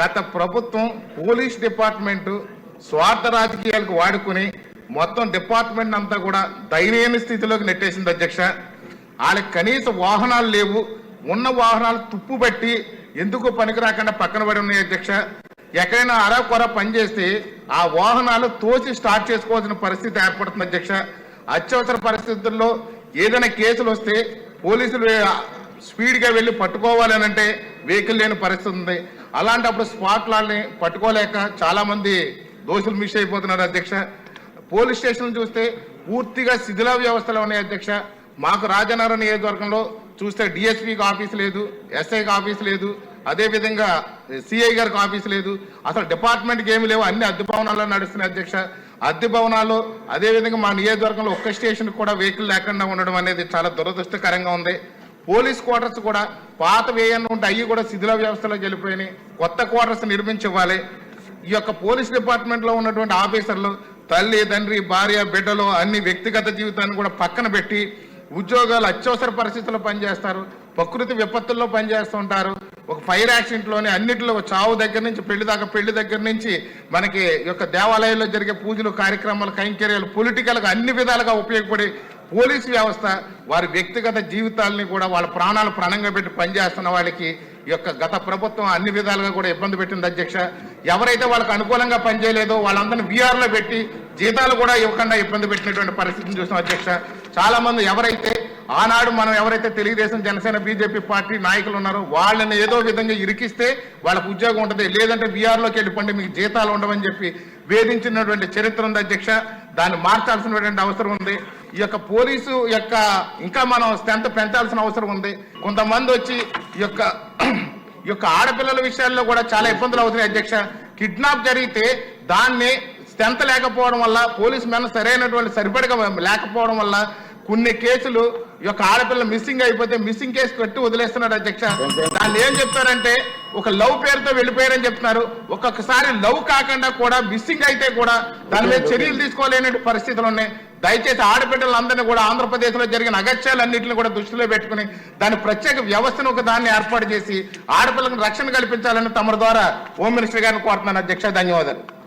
గత ప్రభుత్వం police department స్వార్థ రాజకీయాలకు వాడుకుని మొత్తం డిపార్ట్మెంట్ అంతా కూడా దయనీయమైన స్థితిలోకి నెట్టేసింది అధ్యక్ష. వాళ్ళకి కనీస వాహనాలు లేవు. ఉన్న వాహనాలు తుప్పు పట్టి ఎందుకు పనికి రాకుండా పక్కన పడి ఉన్నాయి అధ్యక్ష? ఎక్కడైనా అరకొర పని చేస్తే ఆ వాహనాలు తోచి స్టార్ట్ చేసుకోవాల్సిన పరిస్థితి ఏర్పడుతుంది అధ్యక్ష. అత్యవసర పరిస్థితుల్లో ఏదైనా కేసులు వస్తే పోలీసులు స్పీడ్గా వెళ్ళి పట్టుకోవాలి అని అంటే వెహికల్ లేని పరిస్థితి ఉంది. అలాంటప్పుడు స్పాట్లని పట్టుకోలేక చాలామంది దోషులు మిస్ అయిపోతున్నారు అధ్యక్ష. పోలీస్ స్టేషన్ చూస్తే పూర్తిగా శిథిల వ్యవస్థలో ఉన్నాయి అధ్యక్ష. మాకు రాజనగరం నియోజకవర్గంలో చూస్తే డిఎస్పీకి ఆఫీస్ లేదు ఎస్ఐకి ఆఫీస్ లేదు అదేవిధంగా సిఐ గారికి ఆఫీస్ లేదు. అసలు డిపార్ట్మెంట్కి ఏమి లేవు అన్ని అద్దె భవనాల్లో నడుస్తున్నాయి అధ్యక్ష. అద్దె భవనాలు అదేవిధంగా మా నియోజకవర్గంలో ఒక్క స్టేషన్కి కూడా వెహికల్ లేకుండా ఉండడం అనేది చాలా దురదృష్టకరంగా ఉంది. పోలీస్ క్వార్టర్స్ కూడా పాత వేయన్న ఉంటే అవి కూడా శిథిల వ్యవస్థలోకి వెళ్ళిపోయినాయి కొత్త క్వార్టర్స్ నిర్మించివ్వాలి ఈ యొక్క పోలీస్ డిపార్ట్మెంట్లో ఉన్నటువంటి ఆఫీసర్లు తల్లి తండ్రి భార్య బిడ్డలు అన్ని వ్యక్తిగత జీవితాన్ని కూడా పక్కన పెట్టి ఉద్యోగాలు అత్యవసర పరిస్థితుల్లో పనిచేస్తారు. ప్రకృతి విపత్తుల్లో పనిచేస్తుంటారు ఒక ఫైర్ యాక్సిడెంట్లోనే అన్నింటిలో చావు దగ్గర నుంచి పెళ్ళి దాకా పెళ్ళి దగ్గర నుంచి మనకి ఈ యొక్క దేవాలయాల్లో జరిగే పూజలు కార్యక్రమాలు కైంకర్యాలు పొలిటికల్గా అన్ని విధాలుగా ఉపయోగపడి పోలీస్ వ్యవస్థ వారి వ్యక్తిగత జీవితాలని కూడా వాళ్ళ ప్రాణాలు ప్రాణంగా పెట్టి పనిచేస్తున్న వాళ్ళకి ఈ యొక్క గత ప్రభుత్వం అన్ని విధాలుగా కూడా ఇబ్బంది పెట్టింది అధ్యక్ష. ఎవరైతే వాళ్ళకి అనుకూలంగా పనిచేయలేదో వాళ్ళందరినీ బీఆర్లో పెట్టి జీతాలు కూడా ఇవ్వకుండా ఇబ్బంది పెట్టినటువంటి పరిస్థితిని చూసాం అధ్యక్ష. చాలా మంది ఎవరైతే ఆనాడు మనం ఎవరైతే తెలుగుదేశం జనసేన బీజేపీ పార్టీ నాయకులు ఉన్నారో వాళ్ళని ఏదో విధంగా ఇరికిస్తే వాళ్ళకు ఉద్యోగం ఉంటుంది. లేదంటే బీఆర్లోకి వెళ్ళిపోండి మీకు జీతాలు ఉండవని చెప్పి వేధించినటువంటి చరిత్ర ఉంది అధ్యక్ష. దాన్ని మార్చాల్సినటువంటి అవసరం ఉంది. ఈ యొక్క పోలీసు యొక్క ఇంకా మనం స్ట్రెంత్ పెంచాల్సిన అవసరం ఉంది. కొంతమంది వచ్చి ఈ యొక్క ఈ యొక్క ఆడపిల్లల విషయాల్లో కూడా చాలా ఇబ్బందులు అవుతున్నాయి. అధ్యక్ష కిడ్నాప్ జరిగితే దాన్ని స్ట్రెంత్ లేకపోవడం వల్ల పోలీస్ మెన్ సరైనటువంటి సరిపడగా లేకపోవడం వల్ల కొన్ని కేసులు ఈ యొక్క ఆడపిల్ల మిస్సింగ్ అయిపోతే మిస్సింగ్ కేసు కట్టి వదిలేస్తున్నాడు అధ్యక్ష. దాన్ని ఏం చెప్తారంటే ఒక లవ్ పేరుతో వెళ్ళిపోయారని చెప్తున్నారు. ఒక్కొక్కసారి లవ్ కాకుండా కూడా మిస్సింగ్ అయితే కూడా దాని మీద చర్యలు తీసుకోలేని పరిస్థితులు ఉన్నాయి. దయచేసి ఆడబిడ్డలందరినీ కూడా ఆంధ్రప్రదేశ్లో జరిగిన అగత్యాలన్నింటిని కూడా దృష్టిలో పెట్టుకుని దాని ప్రత్యేక వ్యవస్థను ఒక దాన్ని ఏర్పాటు చేసి ఆడపిల్లకు రక్షణ కల్పించాలని తమ ద్వారా హోమ్ మినిస్టర్ గారిని కోరుతున్నాను. అధ్యక్ష ధన్యవాదాలు.